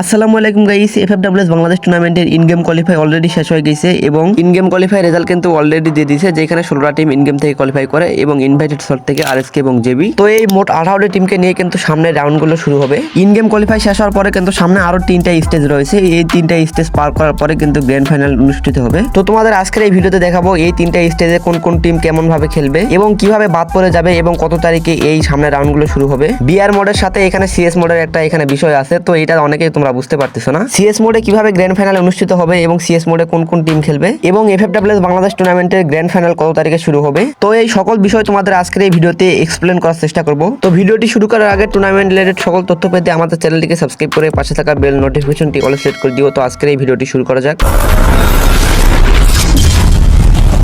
আসসালামু আলাইকুম guys FFWS Bangladesh টুর্নামেন্টের ইন গেম কোয়ালিফাই অলরেডি শেষ হয়ে গেছে এবং ইন গেম কোয়ালিফাই রেজাল্ট কিন্তু অলরেডি দিয়ে দিয়েছে, যেখানে ষোলোটা টিম ইন গেম থেকে কোয়ালিফাই করে এবং ইনভাইটেড শট থেকে আরএসকে এবং জেবি তো এই মোট আঠারোটি টিমকে নিয়ে কিন্তু সামনে রাউন্ডগুলো শুরু হবে। ইন গেম কোয়ালিফাই শেষ হওয়ার পরে কিন্তু সামনে আরও তিনটা স্টেজ রয়েছে, এই তিনটা স্টেজ পার করার পরে কিন্তু গ্র্যান্ড ফাইনাল অনুষ্ঠিত হবে। তো তোমাদের আজকের এই ভিডিওতে দেখাবো এই তিনটা স্টেজে কোন কোন টিম কেমন ভাবে খেলবে এবং কীভাবে বাদ পড়ে যাবে এবং কত তারিখে এই সামনে রাউন্ডগুলো শুরু হবে। বিআর মোডের সাথে এখানে সিএস মোডের একটা এখানে বিষয় আছে, তো এটা অনেকেই তোমরা বুঝতে পারতেছো না? সিএস মোডে কীভাবে গ্র্যান্ড ফাইনাল অনুষ্ঠিত হবে এবং সিএস মোডে কোন কোন টিম খেলবে? এবং এফএফডব্লিউএস বাংলাদেশ টুর্নামেন্টের গ্র্যান্ড ফাইনাল কত তারিখে শুরু হবে? তো এই সকল বিষয় তোমাদের আজকের এই ভিডিওতে এক্সপ্লেন করার চেষ্টা করব। তো ভিডিওটি শুরু করার আগে টুর্নামেন্ট রিলেটেড সকল তথ্য পেতে আমাদের চ্যানেলটিকে সাবস্ক্রাইব করে পাশে থাকা বেল নোটিফিকেশনটি অল সেট করে দিও। তো আজকের এই ভিডিওটি শুরু করা যাক।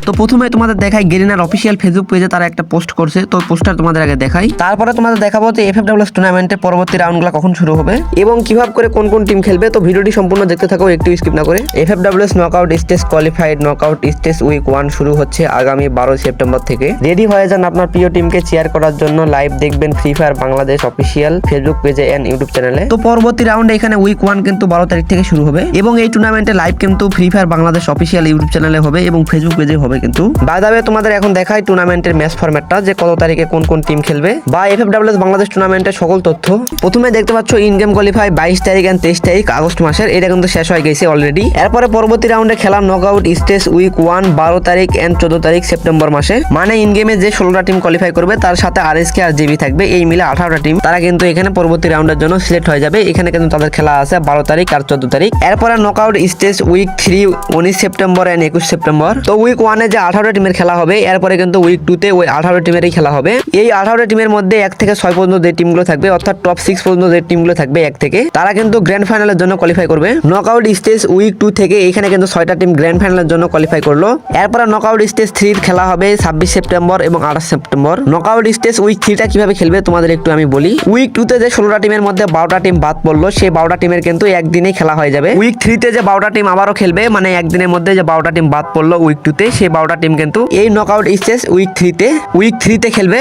তো প্রথমে তোমাদের দেখাই গেরিনার অফিসিয়াল ফেসবুক পেজে তারা একটা পোস্ট করছে। তো পোস্টার তোমাদের আগে দেখাই। তারপরে তোমাদের দেখাবো যে এফএফডব্লিউএস টুর্নামেন্টের পরবর্তী রাউন্ডগুলো কখন শুরু হবে এবং কীভাবে করে কোন কোন টিম খেলবে। তো ভিডিওটি সম্পূর্ণ দেখতে থাকো, একটু স্কিপ না করে। FFWS knockout stage qualified knockout stage week one শুরু হচ্ছে আগামী বারোই সেপ্টেম্বর থেকে। রেডি হয়ে যান আপনার প্রিয় টিমকে চেয়ার করার জন্য। লাইভ দেখবেন free fire Bangladesh official Facebook পেজে এন্ড ইউটিউব চ্যানেলে তো পরবর্তী রাউন্ডে এখানে উইক ওয়ান কিন্তু বারো তারিখ থেকে শুরু হবে। এবং এই টুর্নামেন্টে লাইভ কিন্তু free fire Bangladesh official YouTube চ্যানেলে হবে এবং ফেসবুক পেজে হবে। কিন্তু। বাই তোমাদের এখন দেখাই টুর্নামেন্টের ম্যাচ ফরম্যাটটা যে কত তারিখে কোন কোন টিম খেলবে। বা এফএফডব্লিউএস বাংলাদেশ টুর্নামেন্টের সকল তথ্য। প্রথমে দেখতে পাচ্ছ ইন গেম কোয়ালিফাই বাইশ তারিখ এন্ড তেইশ তারিখ, আগস্ট মাসের। এটা কিন্তু শেষ হয়ে গেছে অলরেডি এরপরে পরবর্তী রাউন্ডে খেলা নকআউট স্টেজ উইক ওয়ান বারো তারিখ এন্ড চোদ্দ তারিখ সেপ্টেম্বর মাসে। মানে ইন গেমে যে ষোলোটা টিম কোয়ালিফাই করবে, তার সাথে আর এস কে আর জিবি থাকবে। এই মিলে আঠারোটা টিম তারা কিন্তু এখানে পরবর্তী রাউন্ডের জন্য সিলেক্ট হয়ে যাবে। এখানে কিন্তু তাদের খেলা আছে বারো তারিখ আর চোদ্দ তারিখ। এরপরে knock out stage week three উনিশ সেপ্টেম্বর এন্ড একুশ সেপ্টেম্বর তো উইক ওয়ানে যে আঠারো টিমের খেলা হবে, এরপরে কিন্তু উইক টুতে ওই আঠারো টিমেরই খেলা হবে। এই আঠারো টিমের মধ্যে এক থেকে ছয় পর্যন্ত যে টিমগুলো থাকবে, অর্থাৎ টপ সিক্স পর্যন্ত যে টিমগুলো থাকবে এক থেকে, তারা কিন্তু গ্র্যান্ড ফাইনালের জন্য কোয়ালিফাই করবে। নকআউট স্টেজ উইক টু থেকে এখানে কিন্তু ছয়টা টিম গ্র্যান্ড ফাইনালের জন্য কোয়ালিফাই করল। এরপরে নকআউট স্টেজ থ্রির খেলা হবে ছাব্বিশ সেপ্টেম্বর এবং আঠাশ সেপ্টেম্বর। নকআউট স্টেজ উইক থ্রিটা কীভাবে খেলবে তোমাদের একটু আমি বলি। উইক টুতে যে ষোলোটা টিমের মধ্যে বারোটা টিম বাদ পড়ল, সেই বারোটা টিমের কিন্তু একদিনে খেলা হয়ে যাবে। উইক থ্রিতে যে বারোটা টিম আবারও খেলবে মানে একদিনের মধ্যে যে বারোটা টিম বাদ পড়ল উইক টুতে সেই বারোটা টিম কিন্তু এই নক নকআউট স্টেজ উইক থ্রিতে উইক থ্রিতে খেলবে।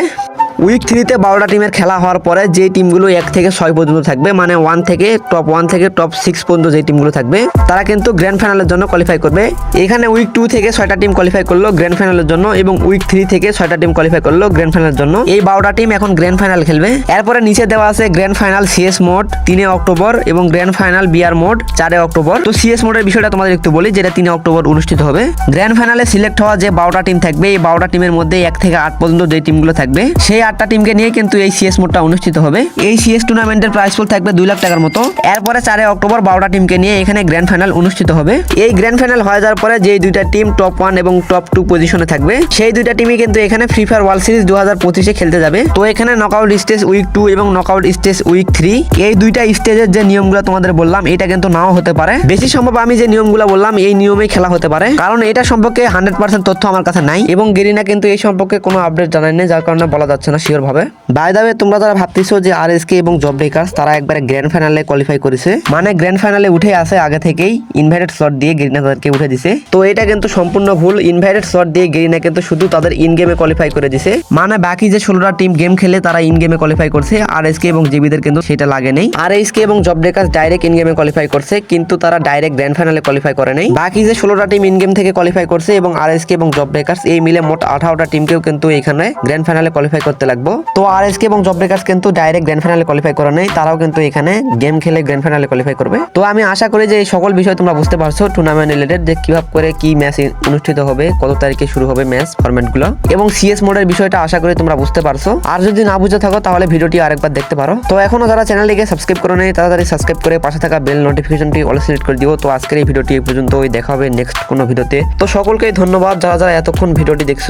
উইক থ্রিতে বারোটা টিমের খেলা হওয়ার পরে যে টিমগুলো এক থেকে ছয় পর্যন্ত থাকবে মানে ওয়ান থেকে টপ ওয়ান থেকে টপ সিক্স পর্যন্ত যে টিমগুলো থাকবে, তারা কিন্তু গ্র্যান্ড ফাইনালের জন্য কোয়ালিফাই করবে। এখানে উইক টু থেকে ছয়টা টিম কোয়ালিফাই করল গ্র্যান্ড ফাইনালের জন্য এবং উইক থ্রি থেকে ছয়টা টিম কোয়ালিফাই করল গ্র্যান্ড ফাইনালের জন্য। এই বারোটা টিম এখন গ্র্যান্ড ফাইনাল খেলবে। এরপরে নিচে দেওয়া আছে গ্র্যান্ড ফাইনাল সিএস মোড তিনে অক্টোবর এবং গ্র্যান্ড ফাইনাল বিআর মোড চারে অক্টোবর। তো সিএস মোডের বিষয়টা তোমাদের একটু বলি, যেটা তিনে অক্টোবর অনুষ্ঠিত হবে। গ্র্যান্ড ফাইনালে সিলেক্ট হওয়া যে বারোটা টিম থাকবে, এই বারোটা টিমের মধ্যে এক থেকে আট পর্যন্ত যে টিমগুলো থাকবে, সেই আটটা টিমকে নিয়ে কিন্তু এই সিএস মোডটা অনুষ্ঠিত হবে। এই সিএস টুর্নামেন্টের প্রাইস পুল থাকবে দুই লাখ টাকার মতো। এরপরে চারে অক্টোবর বারোটা টিমকে নিয়ে এখানে গ্র্যান্ড ফাইনাল অনুষ্ঠিত হবে। এই গ্র্যান্ড ফাইনাল হয়ে যাওয়ার পরে যে দুইটা টিম টপ ওয়ান এবং টপ টু পজিশনে থাকবে, সেই দুইটা টিমই কিন্তু এখানে ফ্রি ফায়ার ওয়ার্ল্ড সিরিজ দু হাজার পঁচিশে খেলতে যাবে। তো এখানে নকআউট স্টেজ উইক টু এবং নকআউট স্টেজ উইক থ্রি এই দুইটা স্টেজের যে নিয়মগুলো তোমাদের বললাম, এটা কিন্তু নাও হতে পারে। বেশি সম্ভব আমি যে নিয়মগুলো বললাম, এই নিয়মেই খেলা হতে পারে। কারণ এটা সম্পর্কে হান্ড্রেড পার্সেন্ট তথ্য আমার কাছে নাই এবং গেরিনা কিন্তু এই সম্পর্কে কোনো আপডেট জানায় না যার কারণে বলা যাচ্ছে না শিওর ভাবে। বাই দাবে তোমরা যারা ভাবতেছো যে আর এস কে এবং জব ব্রেকার্স তারা একবারে গ্র্যান্ড ফাইনালে কোয়ালিফাই করেছে। মানে গ্র্যান্ড ফাইনালে উঠে আসে আগে থেকেই ইনভাইটেড স্লট দিয়ে গেরিনা তাদেরকে উঠে দিছে। তো এটা কিন্তু সম্পূর্ণ ভুল। ইনভাইটেড স্লট দিয়ে গেরিনা কিন্তু শুধু তাদের ইন গেমে কোয়ালিফাই করে দিছে। মানে বাকি যে ষোলোটা টিম গেম খেলে তারা ইন গেমে কোয়ালিফাই করছে। আর এস কে এবং জিবিদের কিন্তু সেটা লাগে নেই। আর এস কে এবং জব ব্রেকার্স ডাইরেক্ট ইন গেমে কোয়ালিফাই করছে, কিন্তু তারা ডাইরেক্ট গ্র্যান্ড ফাইনালে কোয়ালিফাই করে নেই। বাকি যে ষোলোটা টিম ইন গেম থেকে কোয়ালিফাই করছে এবং আর এস কে এবং জব ব্রেকার্স এই মিলে মোট আঠারোটা টিমকেও কিন্তু এখানে গ্র্যান্ড ফাইনালে কোয়ালিফাই করতে লাগবো। তো আর এস এবং জব ব্রেকার্স কিন্তু ডাইরেক্ট গ্র্যান্ড ফাইনালে কোয়ালিফাই করে নেই, তারাও কিন্তু এখানে গেম খেলে গ্র্যান্ড ফাইনালে কোয়ালিফাই করবে। তো আমি আশা করি যে এই সকল বিষয় তোমরা বুঝতে পারছ টুর্নামেন্ট রিলেটেড যে কীভাবে করে কি ম্যাচ অনুষ্ঠিত হবে, কত তারিখে শুরু হবে ম্যাচ ফরম্যাটগুলো। এবং সিএস মোডের বিষয়টা আশা করি তোমরা বুঝতে পারছ। আর যদি না বুঝে থাকো, তাহলে ভিডিওটি আরেকবার দেখতে পারো। তো এখনও যারা চ্যানেলটিকে সাবস্ক্রাইব করে নেই, তাড়াতাড়ি সাবস্ক্রাইব করে পাশে থাকা বেল নোটিফিকেশনটি অল সিলেক্ট করে দিও। তো আজকের এই ভিডিওটি এই পর্যন্ত দেখা হবে নেক্সট কোনো ভিডিওতে। তো সকলকেই ধন্যবাদ যারা যারা এতক্ষণ ভিডিওটি দেখছ।